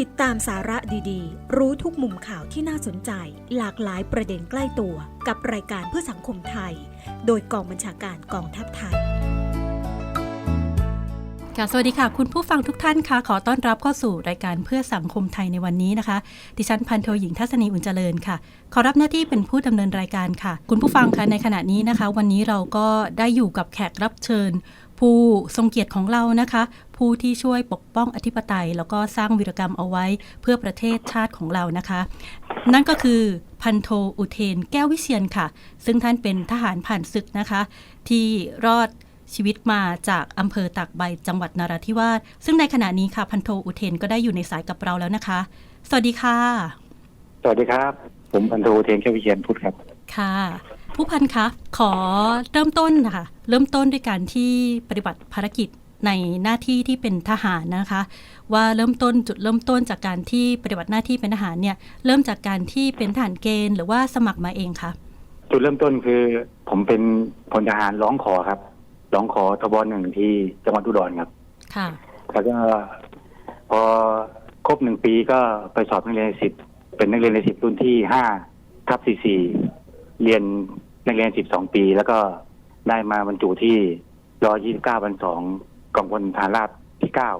ติดตามสาระดีๆ รู้ทุกมุมข่าวที่น่าสนใจ หลากหลายประเด็นใกล้ตัวกับรายการเพื่อสังคมไทย โดยกองบัญชาการกองทัพไทยค่ะสวัสดีค่ะ คุณผู้ฟังทุกท่านค่ะ ขอต้อนรับเข้าสู่รายการเพื่อสังคมไทยในวันนี้นะคะ ดิฉันพันโทหญิงทัศนีอุ่นเจริญค่ะ ขอรับหน้าที่เป็นผู้ดำเนินรายการค่ะ คุณผู้ฟังคะในขณะนี้นะคะ วันนี้เราก็ได้อยู่กับแขกรับเชิญ ผู้ทรงเกียรติของเรานะคะ ผู้ที่ช่วยปกป้องอธิปไตย แล้วก็สร้างวีรกรรมเอาไว้เพื่อประเทศชาติของเรานะคะ นั่นก็คือพันโทอุเทนแก้ววิเชียนค่ะ ซึ่งท่านเป็นทหารผ่านศึกนะคะ ที่รอดชีวิตมาจากอำเภอตากใบจังหวัดนราธิวาสซึ่งในขณะนี้ค่ะพันโทอุเทนก็ได้อยู่ในสายกับเราแล้วนะคะ สวัสดีค่ะ สวัสดีครับ ผมพันโทเทนแก้ววิเชียนพุทธครับค่ะ ผู้พันคะขอเริ่มต้นนะคะเริ่มต้นด้วยการที่ปฏิบัติภารกิจในหน้าที่ที่เป็นทหารนะคะ ว่าเริ่มต้นจุดเริ่มต้นจากการที่ปฏิบัติหน้าที่เป็นทหารเนี่ยเริ่มจากการที่เป็นทหารเกณฑ์หรือว่าสมัครมาเองคะจุดเริ่มต้นคือผมเป็นพลทหารร้องขอครับ ร้องขอทบหนึ่งที่จังหวัดอุดรครับ ค่ะแล้วก็พอครบหนึ่งปีก็ไปสอบนักเรียนในสิบเป็นนักเรียนในสิบรุ่นที่ห้าทับสี่สี่เรียน นักเรียนสิบสองปี แล้วก็ได้มาบรรจุที่ร้อยี่สิบเก้าพันสองกองพลทารราบที่เก้า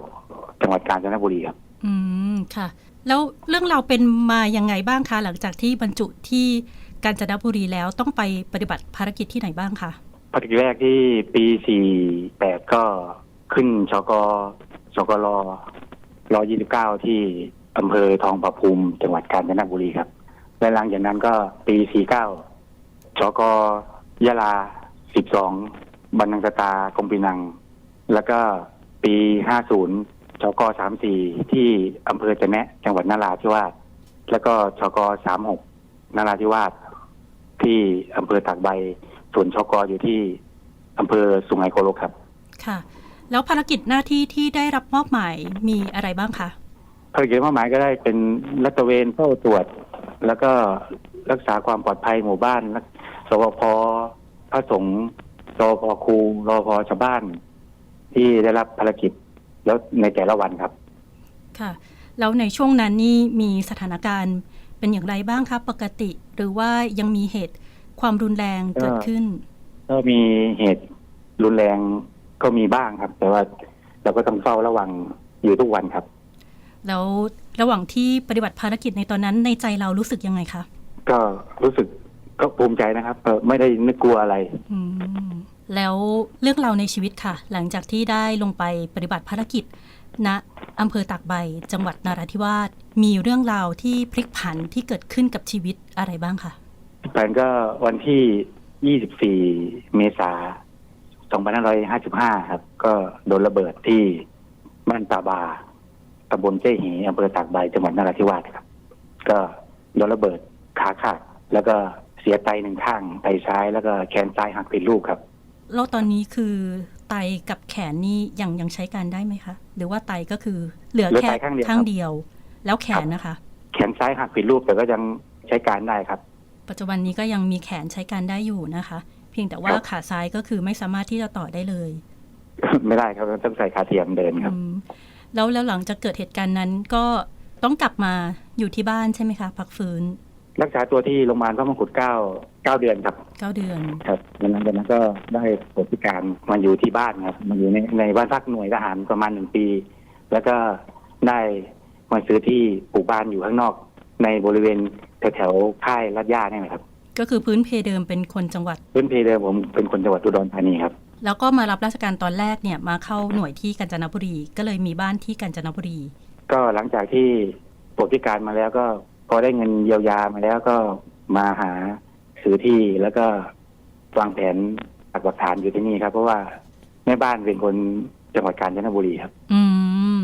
จังหวัดกาญจนบุรีครับ อืมค่ะ แล้วเรื่องเราเป็นมายังไงบ้างคะหลังจากที่บรรจุที่กาญจนบุรีแล้วต้องไปปฏิบัติภารกิจที่ไหนบ้างคะภารกิจแรกที่ปีสี่แปดก็ขึ้นชกชกรร้อยี่สิบเก้าที่อำเภอทองประภูมิ จังหวัดกาญจนบุรีครับและหลังจากนั้นก็ปีสี่เก้า ชกยะลาสิบสองบันนังสตากรมปีนัง แล้วก็ปีห้าศูนย์ชกสามสี่ที่อำเภอจะแนะจังหวัดนาราธิวาสแล้วก็ชกสามหกนาราธิวาสที่อำเภอตากใบ ส่วนชกอยู่ที่อำเภอสุไหงโกลกครับ ค่ะ แล้วภารกิจหน้าที่ที่ได้รับมอบหมายมีอะไรบ้างคะภารกิจเป้าหมายก็ได้เป็นรัตระเวนเฝ้าตรวจ แล้วก็ รักษาความปลอดภัยหมู่บ้านสวพพระสงฆ์รอพครูรอพชาวบ้าน ที่ได้รับภารกิจแล้วในแต่ละวันครับ ค่ะ แล้วในช่วงนั้นนี่มีสถานการณ์เป็นอย่างไรบ้างคะปกติ หรือว่ายังมีเหตุความรุนแรงเกิดขึ้น ก็มีเหตุรุนแรงก็มีบ้างครับ แต่ว่าเราก็ต้องเฝ้าระวังอยู่ทุกวันครับ แล้วระหว่างที่ปฏิบัติภารกิจในตอนนั้นในใจเรารู้สึกยังไงคะ ก็รู้สึกก็ภูมิใจนะครับเออไม่ได้นึกกลัวอะไรอืมแล้วเรื่องเราวในชีวิตค่ะ หลังจากที่ได้ลงไปปฏิบัติภารกิจณอำเภอตากใบจังหวัดนราธิวาสมีเรื่องราวที่พลิกผันที่เกิดขึ้นกับชีวิตอะไรบ้างคะแผนก็วันที่ 24 เมษายน2555 ครับ ก็โดนระเบิดที่บ้านตาบาตำบลเจ้หีอำเภอตากใบจังหวัดนราธิวาสครับ ก็โดนระเบิด ขาขาดแล้วก็เสียไตหนึ่งข้างไตซ้ายแล้วก็แขนซ้ายหักเป็นลูกครับแล้วตอนนี้คือไตกับแขนนี่ยังยังใช้การได้ไหมคะ หรือว่าไตก็คือเหลือเหลือแค่ไตข้างเดียวข้างเดียว แล้วแขนนะคะ แขนซ้ายหักผิดรูปแต่ก็ยังใช้การได้ครับ ปัจจุบันนี้ก็ยังมีแขนใช้การได้อยู่นะคะ เพียงแต่ว่าครับขาซ้ายก็คือไม่สามารถที่จะต่อได้เลย ไม่ได้ครับต้องใส่ขาเทียมเดินครับอืมแล้วแล้วหลังจากเกิดเหตุการณ์นั้นก็ต้องกลับมาอยู่ที่บ้านใช่ไหมคะ พักฟื้น รักษาตัวที่โรงพยาบาลพระมงกุฎเก้าเก้าเดือนครับ เก้าเดือน ครับหลังจากนั้นก็ได้ปลดพิการมาอยู่ที่บ้านครับ มาอยู่ในในบ้านพักหน่วยทหารประมาณหนึ่งปี แล้วก็ได้มาซื้อที่ปลูกบ้านอยู่ข้างนอก ในบริเวณแถวๆค่ายลาดย่าเนี่ยนะครับ ก็คือพื้นเพเดิมเป็นคนจังหวัด พื้นเพเดิมผมเป็นคนจังหวัดอุดรธานีครับ แล้วก็มารับราชการตอนแรกเนี่ยมาเข้าหน่วยที่กาญจนบุรี ก็เลยมีบ้านที่กาญจนบุรี ก็หลังจากที่ปลดพิการมาแล้วก็ พอได้เงินเยียวยามาแล้วก็มาหาซื้อที่แล้วก็วางแผนหลักปักฐานอยู่ที่นี่ครับ เพราะว่าแม่บ้านเป็นคนจังหวัดกาญจนบุรีครับ อืม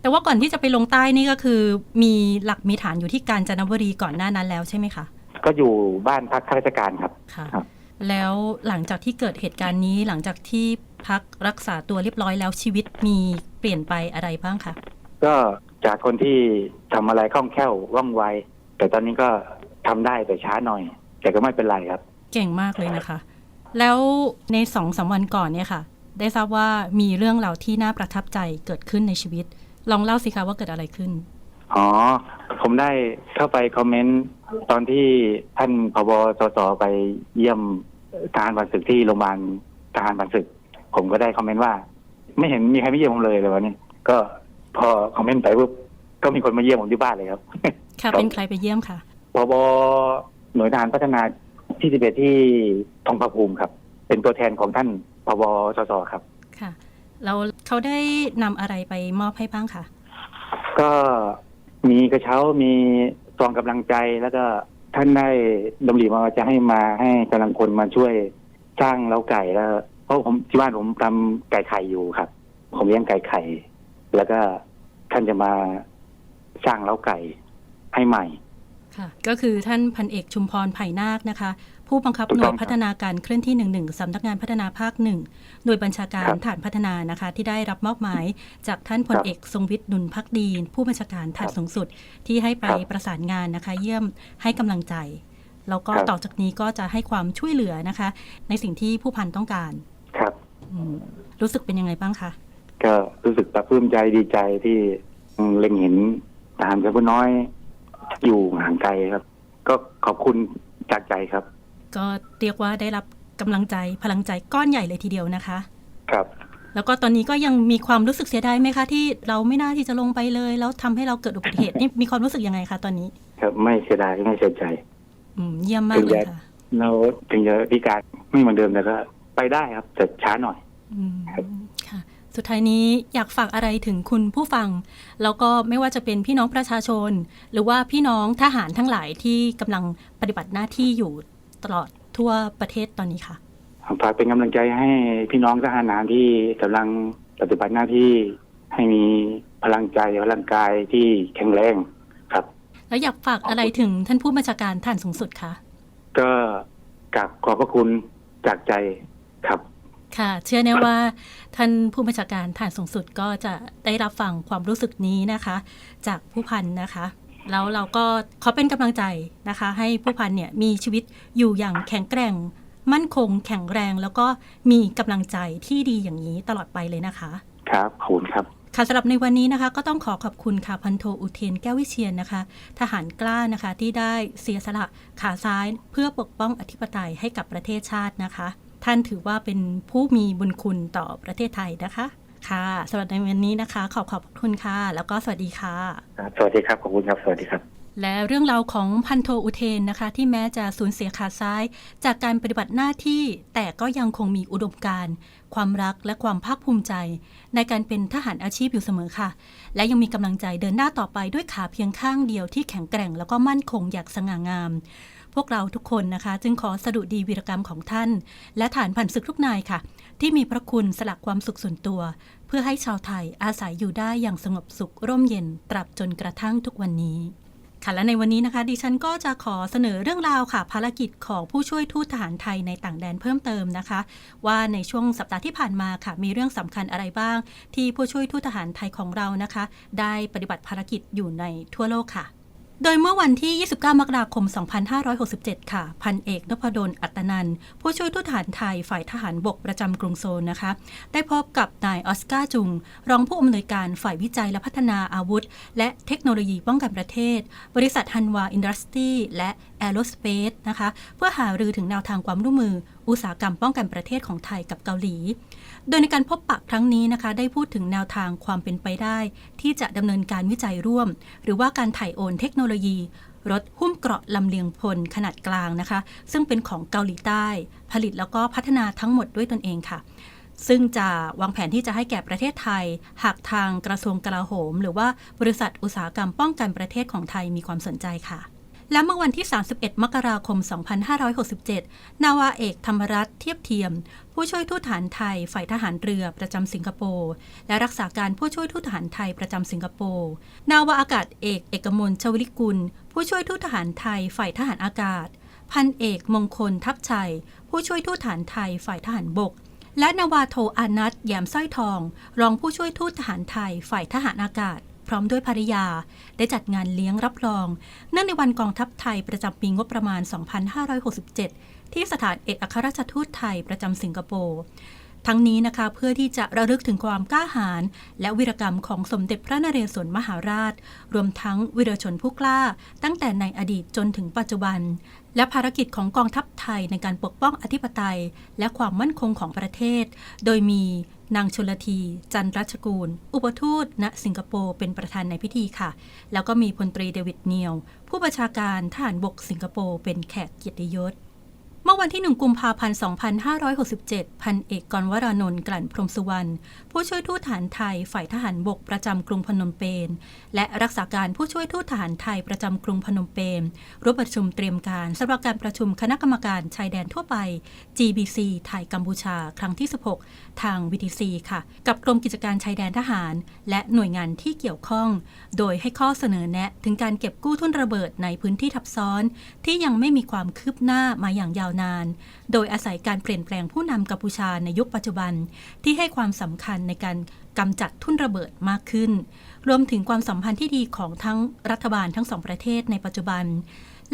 แต่ว่าก่อนที่จะไปลงใต้นี่ก็คือ มีหลักมีฐานอยู่ที่กาญจนบุรีก่อนหน้านั้นแล้วใช่ไหมคะ ก็อยู่บ้านพักข้าราชการครับ ค่ะครับแล้วหลังจากที่เกิดเหตุการณ์นี้หลังจากที่พักรักษาตัวเรียบร้อยแล้วชีวิตมีเปลี่ยนไปอะไรบ้างคะ ก็ จากคนที่ทำอะไรคล่องแคล่วว่องไว แต่ตอนนี้ก็ทำได้แต่ช้าหน่อย แต่ก็ไม่เป็นไรครับ เก่งมากเลยนะคะ แล้วในสองสามวันก่อนเนี่ยค่ะ ได้ทราบว่ามีเรื่องราวที่น่าประทับใจเกิดขึ้นในชีวิต ลองเล่าสิคะว่าเกิดอะไรขึ้น อ๋อ ผมได้เข้าไปคอมเมนต์ตอนที่ท่านพบสสไปเยี่ยมทหารบันศึกที่โรงพยาบาลทหารบันศึก ผมก็ได้คอมเมนต์ว่า ไม่เห็นมีใครมาเยี่ยมผมเลยเลยวันนี้ก็ พอคอมเมนต์ไปปุ๊บก็มีคนมาเยี่ยมผมที่บ้านเลยครับ ค่ะ เป็นใครไปเยี่ยมค่ะพบหน่วยทหารพัฒนาที่สิบเอ็ดที่ทองผาภูมิครับ เป็นตัวแทนของท่านพบสสครับ ค่ะ แล้วเขาได้นำอะไรไปมอบให้บ้างคะก็มีกระเช้ามีซองกำลังใจแล้วก็ท่านได้ดำริมาว่าจะให้มาให้กำลังคนมาช่วยสร้างเล้าไก่แล้วเพราะผมที่บ้านผมทำไก่ไข่อยู่ครับ ผมเลี้ยงไก่ไข่ แล้วก็ ท่านจะมาสร้างเล้าไก่ให้ใหม่ค่ะก็คือท่านพันเอกชุมพรไผ่นาคนะคะ ผู้บังคับถูกหต้น่อวงยครับพัฒนาการเคลื่อนที่11สำนักงานพัฒนาภาคหนึ่งหน่วยบัญชาการครับฐานพัฒนานะคะ ที่ได้รับมอบหมายจากท่านพลครับเอกทรงวิทย์นุนพักดี ผู้บัญชาการฐานสูงสุดที่ให้ไปครับประสานงานนะคะ เยี่ยมให้กำลังใจ แล้วก็ครับต่อจากนี้ก็จะให้ความช่วยเหลือนะคะ ในสิ่งที่ผู้พันต้องการครับอืมรู้สึกเป็นยังไงบ้างคะก็รู้สึกปลาบปลื้มใจดีใจที่อืม เล็งเห็นทหารชั้นผู้น้อย อยู่ห่างไกลครับ ก็ขอบคุณจากใจครับ ก็เรียกว่าได้รับกำลังใจพลังใจก้อนใหญ่เลยทีเดียวนะคะ ครับ แล้วก็ตอนนี้ก็ยังมีความรู้สึกเสียดายไหมคะ ที่เราไม่น่าที่จะลงไปเลย แล้วทำให้เราเกิดอุบัติเหตุนี่มีความรู้สึกยังไงคะตอนนี้ ครับไม่เสียดายไม่เสียใจ อืมเยี่ยมมากเลยค่ะเราถึงจะพิการไม่เหมือนเดิมแต่ก็ไปได้ครับแต่ช้าหน่อยอืมครับค่ะ สุดท้ายนี้อยากฝากอะไรถึงคุณผู้ฟัง แล้วก็ไม่ว่าจะเป็นพี่น้องประชาชน หรือว่าพี่น้องทหารทั้งหลายที่กำลังปฏิบัติหน้าที่อยู่ตลอดทั่วประเทศตอนนี้ค่ะฝากเป็นกำลังใจให้พี่น้องทหารนานที่กำลังปฏิบัติหน้าที่ให้มีพลังใจพลังกายที่แข็งแรงครับ แล้วอยากฝากอะไรถึงท่านผู้บัญชาการฐานสูงสุดคะก็กราบขอบพระคุณจากใจครับ ค่ะ เชื่อแน่ว่าท่านผู้บัญชาการฐานสูงสุดก็จะได้รับฟังความรู้สึกนี้นะคะ จากผู้พันนะคะ แล้วเราก็ขอเป็นกำลังใจนะคะ ให้ผู้พันเนี่ยมีชีวิตอยู่อย่างแข็งแกร่ง มั่นคง แข็งแรง แล้วก็มีกำลังใจที่ดีอย่างนี้ตลอดไปเลยนะคะ ครับขอบคุณครับค่ะสำหรับในวันนี้นะคะก็ต้องขอขอบคุณค่ะพันโทอุเทนแก้ววิเชียนนะคะ ทหารกล้านะคะที่ได้เสียสละขาซ้ายเพื่อปกป้องอธิปไตยให้กับประเทศชาตินะคะ ท่านถือว่าเป็นผู้มีบุญคุณต่อประเทศไทยนะคะค่ะสำหรับในวันนี้นะคะ ขอบขอบคุณค่ะ แล้วก็สวัสดีค่ะครับสวัสดีครับขอบคุณครับสวัสดีครับ และเรื่องราวของพันโทอุเทนนะคะ ที่แม้จะสูญเสียขาซ้าย จากการปฏิบัติหน้าที่ แต่ก็ยังคงมีอุดมการณ์ความรักและความภาคภูมิใจ ในการเป็นทหารอาชีพอยู่เสมอค่ะ และยังมีกำลังใจเดินหน้าต่อไปด้วยขาเพียงข้างเดียวที่แข็งแกร่งแล้วก็มั่นคงอย่างสง่างาม พวกเราทุกคนนะคะ จึงขอสดุดีวีรกรรมของท่าน และฐานผ่านศึกทุกนายค่ะ ที่มีพระคุณสละความสุขส่วนตัว เพื่อให้ชาวไทยอาศัยอยู่ได้อย่างสงบสุขร่มเย็นตราบจนกระทั่งทุกวันนี้ค่ะและในวันนี้นะคะ ดิฉันก็จะขอเสนอเรื่องราวค่ะ ภารกิจของผู้ช่วยทูตทหารไทยในต่างแดนเพิ่มเติมนะคะ ว่าในช่วงสัปดาห์ที่ผ่านมาค่ะ มีเรื่องสำคัญอะไรบ้าง ที่ผู้ช่วยทูตทหารไทยของเรานะคะ ได้ปฏิบัติภารกิจอยู่ในทั่วโลกค่ะ โดยเมื่อวันที่ 29 มกราคม 2567 ค่ะ พันเอกนพดล อัตนัน ผู้ช่วยทูตทหารไทยฝ่ายทหารบกประจำกรุงโซลนะคะ ได้พบกับนายออสการ์จุง รองผู้อำนวยการฝ่ายวิจัยและพัฒนาอาวุธ และเทคโนโลยีป้องกันประเทศ บริษัทฮันวาอินดัสตรีและแอโรสเปซนะคะ เพื่อหารือถึงแนวทางความร่วมมือ อุตสาหกรรมป้องกันประเทศของไทยกับเกาหลี โดยในการพบปะครั้งนี้นะคะ ได้พูดถึงแนวทางความเป็นไปได้ ที่จะดำเนินการวิจัยร่วม หรือว่าการถ่ายโอนเทคโนโลยี รถหุ้มเกราะลำเลียงพลขนาดกลางนะคะ ซึ่งเป็นของเกาหลีใต้ ผลิตแล้วก็พัฒนาทั้งหมดด้วยตนเองค่ะซึ่งจะวางแผนที่จะให้แก่ประเทศไทย หากทางกระทรวงกลาโหม หรือว่าบริษัทอุตสาหกรรมป้องกันประเทศของไทยมีความสนใจค่ะ และเมื่อวันที่ 31 มกราคม 2567 นาวาเอกธรรมรัตน์เทียบเทียม ผู้ช่วยทูตทหารไทยฝ่ายทหารเรือประจำสิงคโปร์ และรักษาการผู้ช่วยทูตทหารไทยประจำสิงคโปร์ นาวาอากาศเอกเอกมลชวลิกุล ผู้ช่วยทูตทหารไทยฝ่ายทหารอากาศ พันเอกมงคลทัพชัย ผู้ช่วยทูตทหารไทยฝ่ายทหารบก และนาวาโทอานัทแยมสร้อยทอง รองผู้ช่วยทูตทหารไทยฝ่ายทหารอากาศ พร้อมด้วยภริยา ได้จัดงานเลี้ยงรับรอง เนื่องในวันกองทัพไทยประจำปีงบประมาณ 2567 ที่สถานเอกอัครราชทูตไทยประจำสิงคโปร์ ทั้งนี้นะคะเพื่อที่จะระลึกถึงความกล้าหาญและวีรกรรมของสมเด็จพระนเรศวรมหาราช รวมทั้งวีรชนผู้กล้า ตั้งแต่ในอดีตจนถึงปัจจุบัน และภารกิจของกองทัพไทยในการปกป้องอธิปไตย และความมั่นคงของประเทศ โดยมีนางชลที จันรัชกูล อุปทูตณสิงคโปร์เป็นประธานในพิธีค่ะ แล้วก็มีพลตรีเดวิดเนียว ผู้บัญชาการทหารบกสิงคโปร์เป็นแขกเกียรติยศ เมื่อวันที่ 1 กุมภาพันธ์ 2567 พันเอกกรวรานนท์กลั่นพรมสุวรรณ ผู้ช่วยทูตทหารไทยฝ่ายทหารบกประจำกรุงพนมเปญ และรักษาการผู้ช่วยทูตทหารไทยประจำกรุงพนมเปญร่วมประชุมเตรียมการสำหรับการประชุมคณะกรรมการชายแดนทั่วไป GBC ไทยกัมพูชา ครั้งที่ 16 ทาง VTC ค่ะ กับกรมกิจการชายแดนทหาร และหน่วยงานที่เกี่ยวข้อง โดยให้ข้อเสนอแนะถึงการเก็บกู้ทุนระเบิดในพื้นที่ทับซ้อน ที่ยังไม่มีความคืบหน้ามาอย่างยาวนาน โดยอาศัยการเปลี่ยนแปลงผู้นำกัมพูชาในยุคปัจจุบัน ที่ให้ความสำคัญในการกำจัดทุ่นระเบิดมากขึ้น รวมถึงความสัมพันธ์ที่ดีของทั้งรัฐบาลทั้งสองประเทศในปัจจุบัน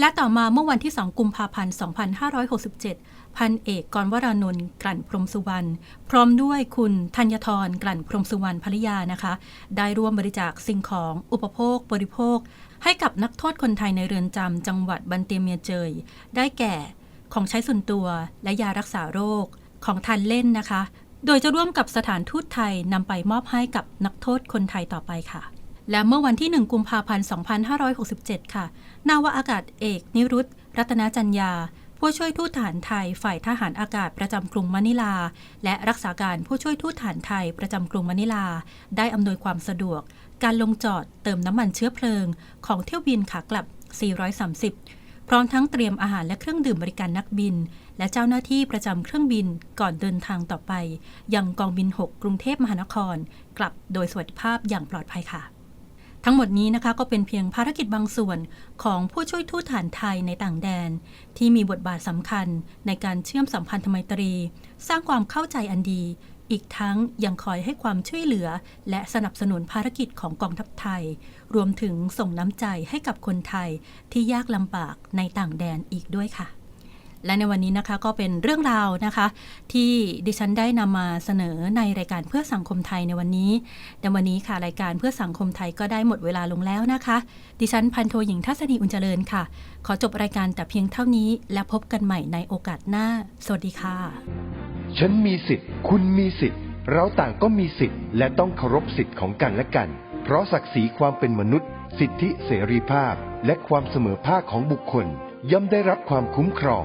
และต่อมาเมื่อวันที่ 2 กุมภาพันธ์ 2567 พันเอกกรวรานนท์กลั่นพรมสุวรรณพร้อมด้วยคุณธัญทรกลั่นพรมสุวรรณภริยานะคะ ได้ร่วมบริจาคสิ่งของอุปโภค บริโภค ให้กับนักโทษคนไทยในเรือนจำจังหวัดบันเตียเมียเจย ได้แก่ ของใช้ส่วนตัว และยารักษาโรค ของทานเล่นนะคะ โดยจะร่วมกับสถานทูตไทยนำไปมอบให้กับนักโทษคนไทยต่อไปค่ะ และเมื่อวันที่ 1 กุมภาพันธ์ 2567 ค่ะ นาวาอากาศเอก นิรุตรัตนจัญญาผู้ช่วยทูตทหารไทยฝ่ายทหารอากาศประจำกรุงมะนิลา และรักษาการผู้ช่วยทูตทหารไทยประจำกรุงมะนิลา ได้อำนวยความสะดวก การลงจอดเติมน้ำมันเชื้อเพลิง ของเที่ยวบินขากลับ 430 พร้อมทั้งเตรียมอาหารและเครื่องดื่มบริการนักบิน และเจ้าหน้าที่ประจำเครื่องบินก่อนเดินทางต่อไป ยังกองบิน 6 กรุงเทพมหานคร กลับโดยสวัสดิภาพอย่างปลอดภัยค่ะ ทั้งหมดนี้นะคะก็เป็นเพียงภารกิจบางส่วนของผู้ช่วยทูตฐานไทยในต่างแดน ที่มีบทบาทสำคัญในการเชื่อมสัมพันธไมตรี สร้างความเข้าใจอันดี อีกทั้งยังคอยให้ความช่วยเหลือ และสนับสนุนภารกิจของกองทัพไทย รวมถึงส่งน้ำใจให้กับคนไทยที่ยากลำบากในต่างแดนอีกด้วยค่ะ และในวันนี้นะคะก็เป็นเรื่องราวนะคะ ที่ดิฉันได้นำมาเสนอในรายการเพื่อสังคมไทยในวันนี้ในวันนี้ค่ะรายการเพื่อสังคมไทยก็ได้หมดเวลาลงแล้วนะคะ ดิฉันพันโทหญิงทัศนีอุ่นเจริญค่ะ ขอจบรายการแต่เพียงเท่านี้ และพบกันใหม่ในโอกาสหน้า สวัสดีค่ะ ฉันมีสิทธิ์ คุณมีสิทธิ์ เราต่างก็มีสิทธิ์ และต้องเคารพสิทธิ์ของกันและกัน เพราะศักดิ์ศรีความเป็นมนุษย์ สิทธิเสรีภาพ และความเสมอภาคของบุคคลย่อมได้รับความคุ้มครอง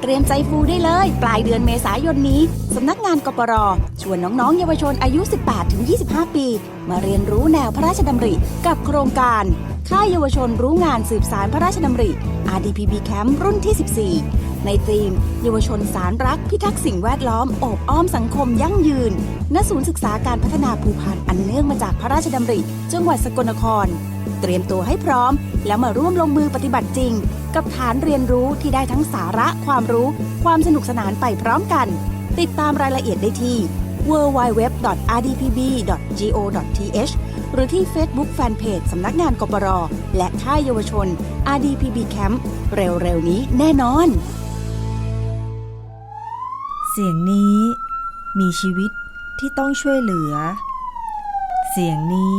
เตรียมใจฟูได้เลย ปลายเดือนเมษายนนี้ สำนักงานกปรชวนน้องๆ เยาวชนอายุ 18-25 ปี มาเรียนรู้แนวพระราชดำริ กับโครงการค่ายเยาวชนรู้งานสืบสารพระราชดำริ RDPB Camp รุ่นที่ 14 ในธีม เยาวชนสารรัก พิทักษ์สิ่งแวดล้อมอบอ้อมสังคมยั่งยืน ณ ศูนย์ศึกษาการพัฒนาภูพันอันเนื่องมาจากพระราชดำริ จังหวัดสกลนคร เตรียมตัวให้พร้อม แล้วมาร่วมลงมือปฏิบัติจริง กับฐานเรียนรู้ที่ได้ทั้งสาระความรู้ ความสนุกสนานไปพร้อมกัน ติดตามรายละเอียดได้ที่ www.rdpb.go.th หรือที่ Facebook Fanpage สำนักงานกปรและค่ายเยาวชน RDPB Camp เร็วๆนี้แน่นอน เสียงนี้มีชีวิตที่ต้องช่วยเหลือ เสียงนี้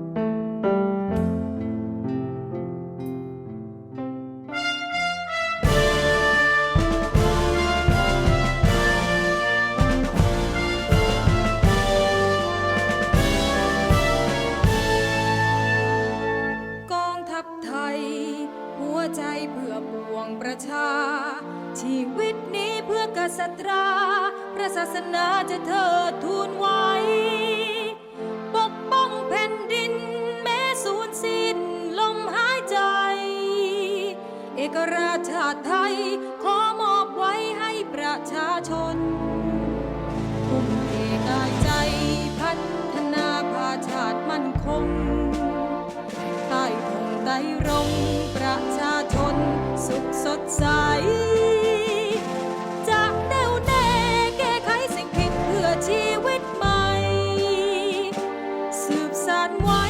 ศาสนาจะเธอทูลไว้ ปกป้องแผ่นดินแม้สูญสิ้นลมหายใจ เอกราชาไทย ขอมอบไว้ให้ประชาชนทุ่มเทกายใจพัฒนาภาชาติมั่นคงใต้ธงใต้รงประชาชนสุขสดใส one.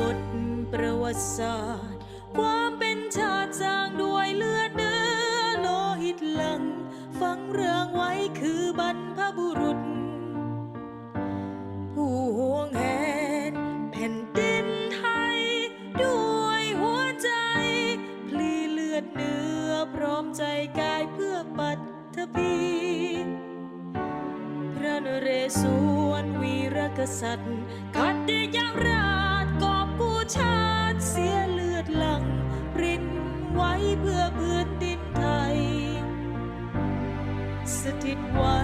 กฎประวัติศาสตร์ ความเป็นชาติสร้างด้วยเลือดเนื้อโลหิตลังฟังเรื่องไว้คือบรรพบุรุษ ผู้ห่วงแหนแผ่นดินไทย ด้วยหัวใจ พลีเลือดเนื้อพร้อมใจกายเพื่อปัตถภีพระนเรศวรวีรกษัตริย์ ชาติเสียเลือดหลัง รินไว้เพื่อพื้นดินไทย สถิตไว้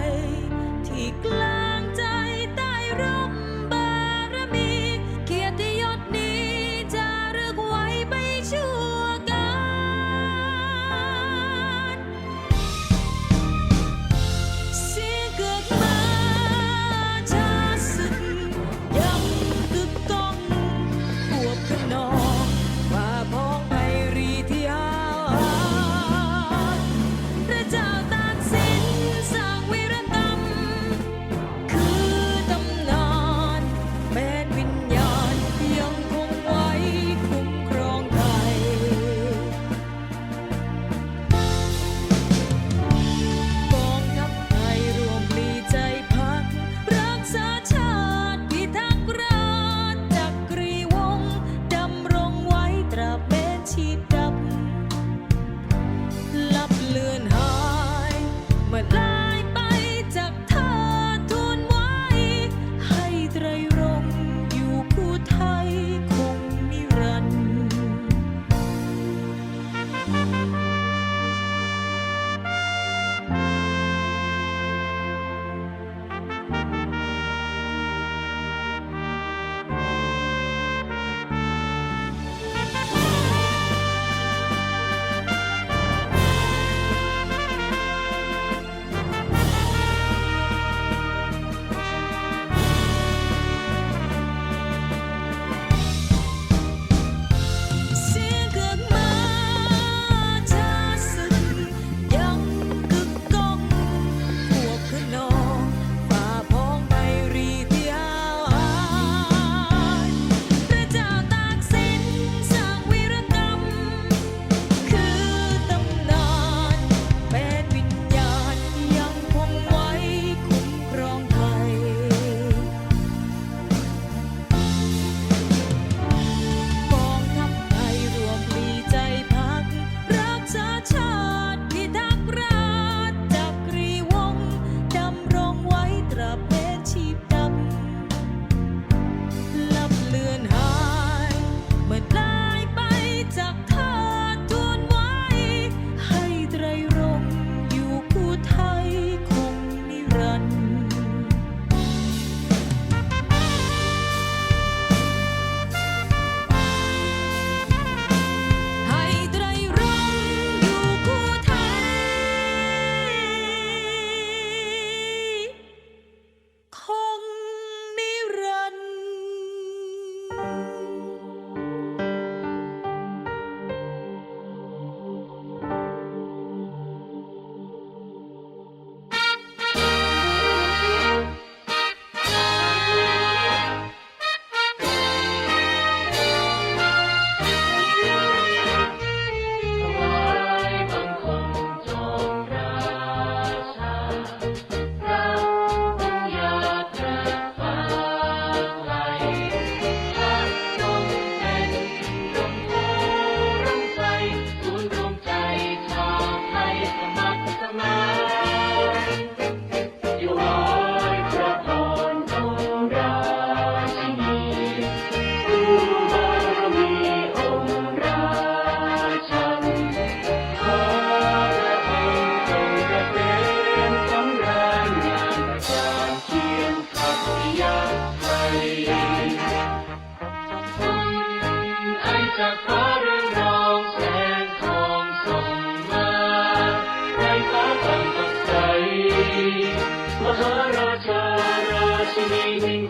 amazing